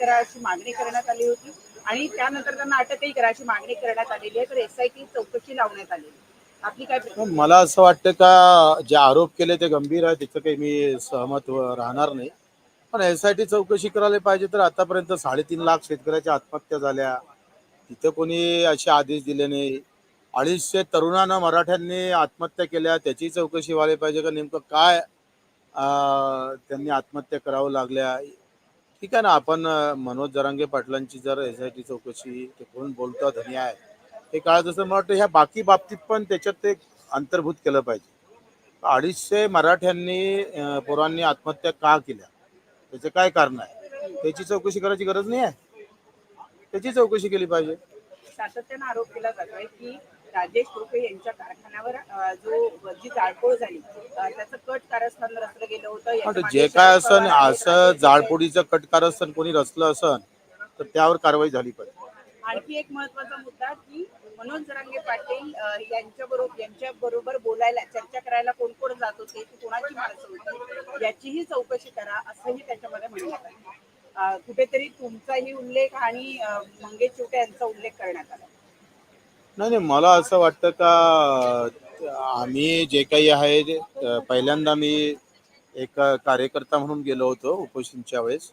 करा अशी मागणी करण्यात आली होती आणि त्यानंतर त्यांना अटकही करा अशी मागणी करण्यात आलेली आहे. तर एसआयटी चौकशी लावण्यात आली आपली काय मला असं वाटतं का जे आरोप केले ते गंभीर आहे त्याचं काही मी सहमत राहणार नाही. पण एस आय टी चौकशी करायला पाहिजे तर आतापर्यंत साडेतीन लाख शेतकऱ्याच्या आत्महत्या झाल्या. तिथं कोणी असे आदेश दिले नाही. अडीचशे तरुणांना मराठ्यांनी आत्महत्या केल्या. त्याची चौकशी व्हायला पाहिजे का? नेमकं काय त्यांनी आत्महत्या करावं लागल्या? ठीक आहे ना आपण मनोज जरांगे पाटलांची जर एस आय टी चौकशी ते कोण बोलतो धनी आहे. हे काळ जसं मला वाटतं ह्या बाकी बाबतीत पण त्याच्यात ते अंतर्भूत केलं पाहिजे. अडीचशे मराठ्यांनी पोरांनी आत्महत्या का केल्या? त्याचं काय कारण आहे? त्याची चौकशी करायची गरज नाही आहे? त्याची चौकशी केली पाहिजे. सातत्यानं आरोप केला जातोय की राजेश टोपे यांच्या कारखान्यावर जो जी जाळपोळ झाली त्याचं कट कारस्थान रचलं गेलं होतं जे काय असन असं राजेश जाळपोडीचं कटकार असन कोणी रचलं असन तर त्यावर कारवाई झाली पाहिजे. आणखी एक महत्त्वाचा मुद्दा की मनोज जरांगे पाटील यांच्या बरोबर यांच्या बरोबर बोलायला चर्चा करायला कोण कोण जात होते कोणाची माणसं होती याचीही चौकशी करा असंही त्याच्यामध्ये म्हणण्यात आलं कुठेतरी तुमचाही उल्लेख आणि मंगेश चिवटे यांचा उल्लेख करण्यात आला. नाही नाही मला असं वाटतं का आम्ही जे काही आहे पहिल्यांदा मी एक कार्यकर्ता म्हणून गेलो होतो उपोषणच्या वेळेस.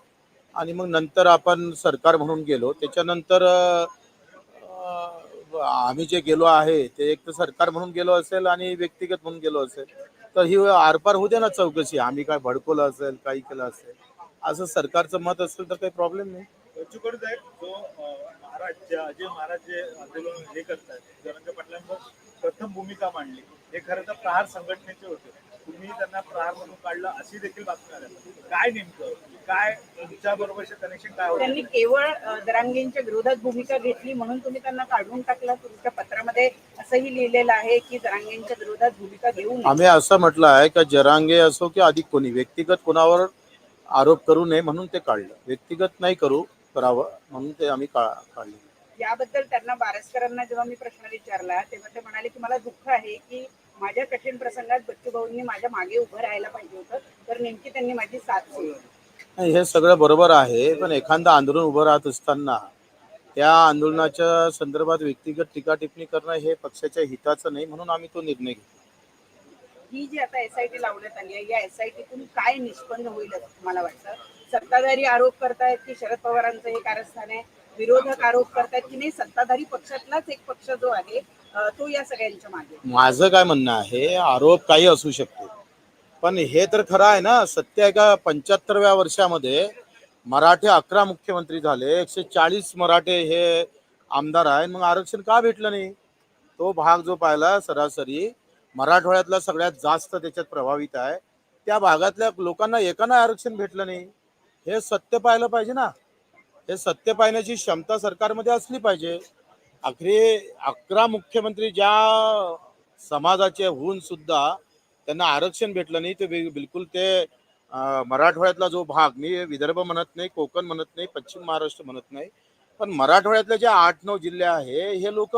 आणि मग नंतर आपण सरकार म्हणून गेलो. त्याच्यानंतर आम्ही जे गेलो आहे ते एक तर सरकार म्हणून गेलो असेल आणि व्यक्तिगत म्हणून गेलो असेल. तर ही आरपार होऊ दे ना चौकशी. आम्ही काय भडकवलं असेल काही केलं असेल. असं सरकारचं मत असेल तर काही प्रॉब्लेम नाही. बच्चूकडे साहेब जो महाराज जे अजय महाराज जे आंदोलन हे करतात जरंगे पाटलांवर प्रथम भूमिका मांडली हे खरं तर प्रहार संघटनेचे होते. तुम्ही त्यांना प्रहार म्हणून काढलं अशी देखील बातमी आल्या. काय नेमकं? काय तुमच्या बरोबरचे कनेक्शन काय त्यांनी होतं केवळ अ, दरांगेंच्या विरोधात भूमिका घेतली म्हणून तुम्ही त्यांना काढून टाकला तुमच्या पत्रामध्ये असंही लिहिलेलं आहे की दरांगेंच्या विरोधात भूमिका घेऊ नये. आम्ही असं म्हटलं आहे का जरांगे असो की अधिक कोणी व्यक्तिगत कोणावर आरोप करू नये म्हणून ते काढलं. व्यक्तिगत नाही करू करावं म्हणून ते आम्ही का काढले. याबद्दल त्यांना बारसकरांना जेव्हा मी प्रश्न विचारला तेव्हा ते म्हणाले की मला दुःख आहे की माझ्या कठीण प्रसंगात बच्चू भाऊंनी माझ्या मागे उभं राहायला पाहिजे होतं तर नेमकी त्यांनी माझी साथ सोडली हे सगळं बरोबर आहे पण एखादं आंदोलन उभं राहत असताना त्या आंदोलनाच्या संदर्भात व्यक्तिगत टीका टिप्पणी करणं हे पक्षाच्या हिताचं नाही म्हणून आम्ही तो निर्णय घेतला. ही जी आता एसआयटी लावण्यात आली आहे या एसआयटीतून काय निष्पन्न होईल तुम्हाला वाटतं? सत्ताधारी आरोप करतायत की शरद पवारांचं हे कारस्थान आहे विरोधक आरोप करतायत की नाही सत्ताधारी पक्षातलाच एक पक्ष जो आहे तो या सगळ्यांच्या मागे माझं काय म्हणणं आहे आरोप काही असू शकते. पण हे तर खरं आहे ना सत्य एका पंच्याहत्तरव्या वर्षामध्ये मराठे अकरा मुख्यमंत्री झाले एकशे चाळीस मराठे हे आमदार आहे मग आरक्षण का भेटलं नाही? तो भाग जो पाहिला सरासरी मराठवाड्यातला सगळ्यात जास्त त्याच्यात प्रभावित आहे. त्या भागातल्या लोकांना एकाना आरक्षण भेटलं नाही. हे सत्य पाहिलं पाहिजे ना. हे सत्य पाहण्याची क्षमता सरकारमध्ये असली पाहिजे. अखेरी अकरा मुख्यमंत्री ज्या समाजाचे होऊन सुद्धा त्यांना आरक्षण भेटलं नाही ते बिलकुल ते मराठवाड्यातला जो भाग मी विदर्भ म्हणत नाही कोकण म्हणत नाही पश्चिम महाराष्ट्र म्हणत नाही पण मराठवाड्यातले जे आठ नऊ जिल्हे आहे हे लोक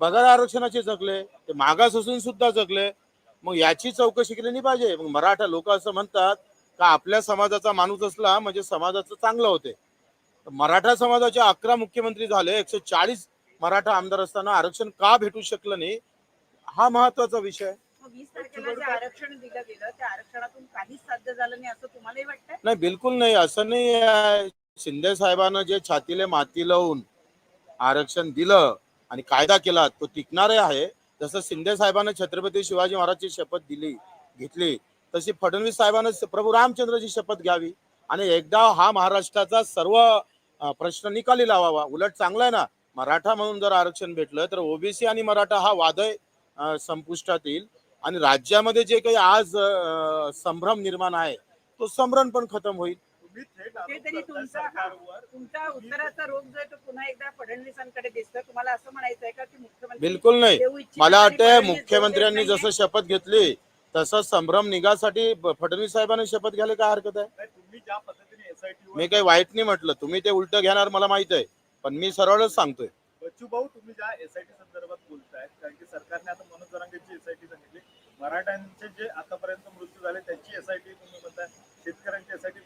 बघा आरक्षणाचे जगले ते मागास असून सुद्धा जगले. मग याची चौकशी केली नाही पाहिजे. मग मराठा लोक असं म्हणतात का आपल्या समाजाचा माणूस असला म्हणजे समाजाचं चांगलं होते. मराठा समाजाचे अकरा मुख्यमंत्री झाले एकशे चाळीस मराठा आमदार असताना आरक्षण का भेटू शकलं नाही? हा महत्त्वाचा विषय. आहे. मग वीस तारखेला जे आरक्षण दिलं गेलं त्या आरक्षणातून काहीच साध्य झालं नाही असं तुम्हालाही वाटतंय? नाही बिलकुल नाही. असं नाही. शिंदे साहेबांना जे छातीले माती लावून आरक्षण दिलं आणि कायदा केला तो टिकणारे आहे. जसं शिंदे साहेबांना छत्रपती शिवाजी महाराजची शपथ दिली घेतली तशी फडणवीस साहेबांना प्रभू रामचंद्रची शपथ घ्यावी. आणि एकदा हा महाराष्ट्राचा सर्व प्रश्न निकाली लावावा. उलट चांगला आहे ना. मराठा म्हणून जर आरक्षण भेटलं तर ओबीसी आणि मराठा हा वादय संपुष्टात येईल. आणि राज्यामध्ये जे काही आज संभ्रम निर्माण आहे तो संभ्रम पण खतम होईल. तुम्ही थेट ते आरोप तरी करताय तुमचा सरकारवर. तुमचा उत्तराचा रोग जो आहे तो पुन्हा एकदा फडणवीसांकडे दिसतोय. तुम्हाला असं म्हणायचं आहे का की मुख्यमंत्री बिलकुल नाही. मला वाटतं मुख्यमंत्र्यांनी जसं शपथ घेतली तसं संभ्रम निघासाठी फडणवीस साहेबांनी शपथ घ्यायला काय हरकत आहे? तुम्ही ज्या पद्धतीने मी काही वाईट नाही म्हटलं. तुम्ही ते उलट घेणार मला माहीत आहे. पण मी सरळच सांगतोय. बच्चू भाऊ तुम्ही ज्या एसआयटी संदर्भात बोलताय कारण की सरकारने आता मनोज जरांगेची एसआयटी सांगितली. मराठ्यांचे जे आतापर्यंत मृत्यू झाले त्यांची एसआयटी तुम्ही म्हणताय शेतकऱ्यांची एसआयटी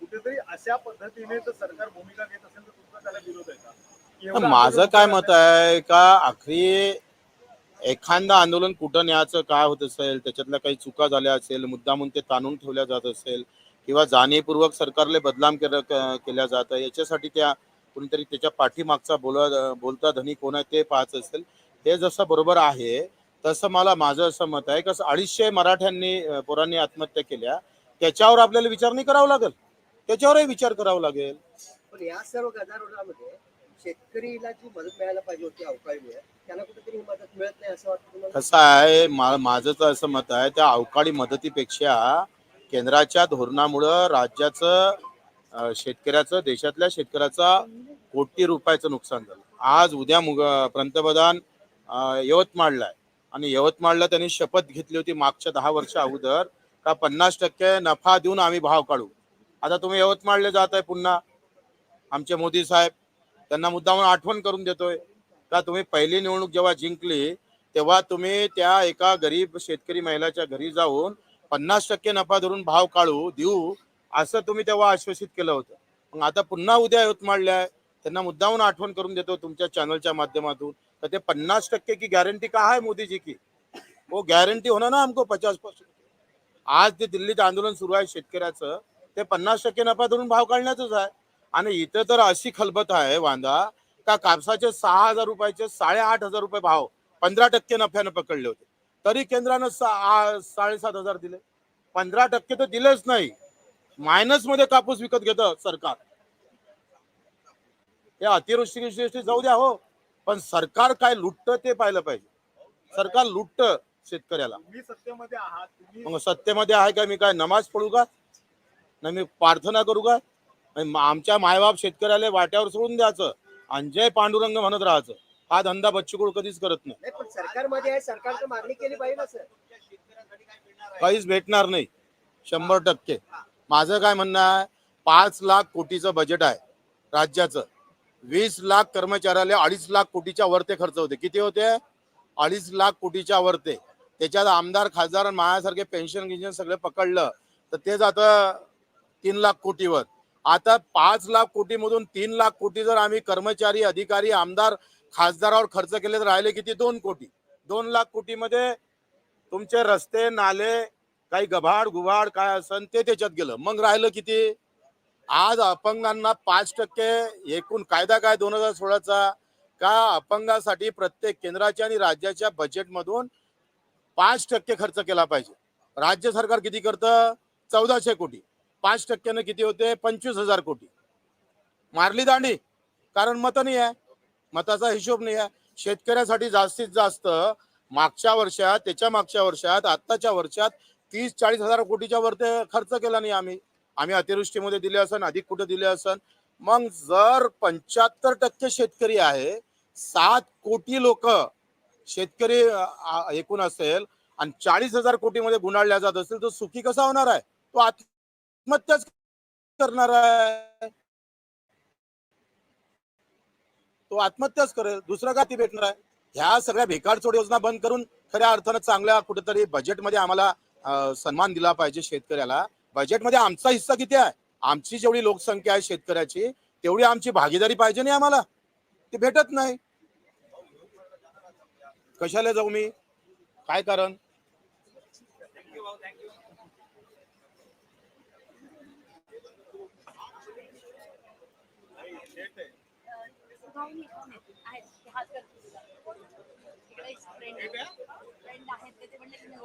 कुठेतरी अशा पद्धतीने जर सरकार भूमिका घेत असेल तर तुमचा त्याला विरोध आहे का? की तर एवढं माझं आंदोलन काय मत आहे का? आखरी एखादं आंदोलन कुठं न्यायचं काय होत असेल त्याच्यातल्या काही चुका झाल्या असेल मुद्दामून ते ताणून ठेवल्या जात असेल किंवा जाणीवपूर्वक सरकारले बदनाम केलं केल्या जात याच्यासाठी त्या कोणीतरी त्याच्या पाठीमागचा बोला बोलता धनी कोण आहे ते पाहत असेल. हे जसं बरोबर आहे तसं मला माझं असं मत आहे कसं अडीचशे मराठ्यांनी पोरांनी आत्महत्या केल्या त्याच्यावर आपल्याला विचार नाही करावा लागेल. त्याच्यावरही विचार करावा लागेल. पण या सर्व गदारोळामध्ये शेतकरीला जी मदत मिळायला पाहिजे होती अवकाळी त्यांना कुठेतरी ही मदत मिळत नाही असं वाटतं तुम्हाला? कसं आहे मा- माझं तर असं मत आहे त्या अवकाळी मदतीपेक्षा केंद्राच्या धोरणामुळं राज्याचं अं, शेतकऱ्याचं देशातल्या शेतकऱ्याचा कोटी रुपयाचं नुकसान झालं. आज उद्या मुग पंतप्रधान अं, यवतमाळला आहे. आणि यवतमाळला त्यांनी शपथ घेतली होती मागच्या दहा वर्ष अगोदर का पन्नास टक्के नफा देऊन आम्ही भाव काढू. आता तुम्ही यवतमाळला जात आहे पुन्हा. आमचे मोदी साहेब त्यांना मुद्दामून आठवण करून देतोय. का तुम्ही पहिली निवडणूक जेव्हा जिंकली तेव्हा तुम्ही त्या एका गरीब शेतकरी महिलाच्या घरी जाऊन पन्नास टक्के नफा धरून भाव काढू देऊ असं तुम्ही तेव्हा आश्वासित केलं होतं. मग आता पुन्हा उद्या यवतमाळले आहे त्यांना मुद्दाहून आठवण करून देतो तुमच्या चॅनलच्या माध्यमातून. तर ते पन्नास टक्के की गॅरंटी का आहे मोदीजी की? वो गॅरंटी होणार ना हमको पचास पर्सेंट आज ते दिल्लीत आंदोलन सुरू आहे शेतकऱ्याचं. ते पन्नास टक्के नफा धरून भाव काढण्याचंच आहे. आणि इथं तर अशी खलबत आहे वांदा का कापसाचे सहा हजार रुपयाचे साडेआठ हजार रुपये भाव पंधरा टक्के नफ्यानं पकडले होते. तरी केंद्रानं साडेसात हजार दिले. पंधरा टक्के तर दिलेच नाही. मायनसमध्ये कापूस विकत घेतं सरकार. ते अतिवृष्टी गिष्टी जाऊ द्या हो. पण सरकार काय लुटतं ते पाहिलं पाहिजे. सरकार लुटतं शेतकऱ्याला. सत्तेमध्ये आहात सत्तेमध्ये आहे का? मी काय नमाज पडू का? नाही मी प्रार्थना करू का? आमच्या मायबाप शेतकऱ्याला वाट्यावर सोडून द्यायचं. आणि जय पांडुरंग म्हणत राहायचं. हा धंदा बच्चूकुळ कधीच करत नाही. पण सरकारमध्ये मागणी केली पाहिजे ना सर. काहीच भेटणार नाही. शंभर टक्के. माझं काय म्हणणं आहे पाच लाख कोटीचं बजेट आहे राज्याचं. वीस लाख कर्मचाऱ्याला अडीच लाख कोटीच्या वरते खर्च होते. किती होते? अडीच लाख कोटीच्या वरते. त्याच्यात आमदार खासदार आणि माझ्यासारखे पेन्शन गिन्शन सगळे पकडलं तर ते जातं तीन लाख कोटीवर. आता पाच लाख कोटीमधून तीन लाख कोटी जर आम्ही कर्मचारी अधिकारी आमदार खासदारावर खर्च केले तर राहिले किती? दोन कोटी. दोन लाख कोटीमध्ये तुमचे रस्ते नाले काही गभाड गुभाड काय असन ते त्याच्यात गेलं. मग राहिलं किती? आज अपंगांना पाच टक्के एकूण कायदा काय दोन हजार सोळाचा? का अपंगासाठी प्रत्येक केंद्राच्या आणि राज्याच्या बजेटमधून पाच टक्के खर्च केला पाहिजे? राज्य सरकार किती करतं? चौदाशे कोटी. पाच टक्क्यानं किती होते? पंचवीस हजार कोटी. मारली दांडी. कारण मत नाही आहे. मताचा हिशोब नाही आहे. शेतकऱ्यासाठी जास्तीत जास्त मागच्या वर्षात त्याच्या मागच्या वर्षात आत्ताच्या वर्षात तीस चाळीस हजार कोटीच्या वर ते खर्च केला नाही आम्ही. आम्ही अतिवृष्टीमध्ये दिले असन अधिक कुठे दिले असन. मग जर पंच्याहत्तर टक्के शेतकरी आहे सात कोटी लोक शेतकरी एकूण असेल आणि चाळीस हजार कोटीमध्ये गुंडाळल्या जात असेल तर सुखी कसा होणार आहे? तो आत आत्महत्याच करणार आहे. तो आत्महत्याच करेल दुसरं काय ती भेटणार आहे? ह्या सगळ्या भिकारचोड योजना बंद करून खऱ्या अर्थानं चांगल्या कुठेतरी बजेटमध्ये आम्हाला सन्मान दिला पाहिजे शेतकऱ्याला. बजेटमध्ये आमचा हिस्सा किती आहे? आमची जेवढी लोकसंख्या आहे शेतकऱ्याची तेवढी आमची भागीदारी पाहिजे नाही आम्हाला. ती भेटत नाही. कशाला जाऊ मी? काय कारण? भाऊ आहेत आहेत ते म्हणले की मी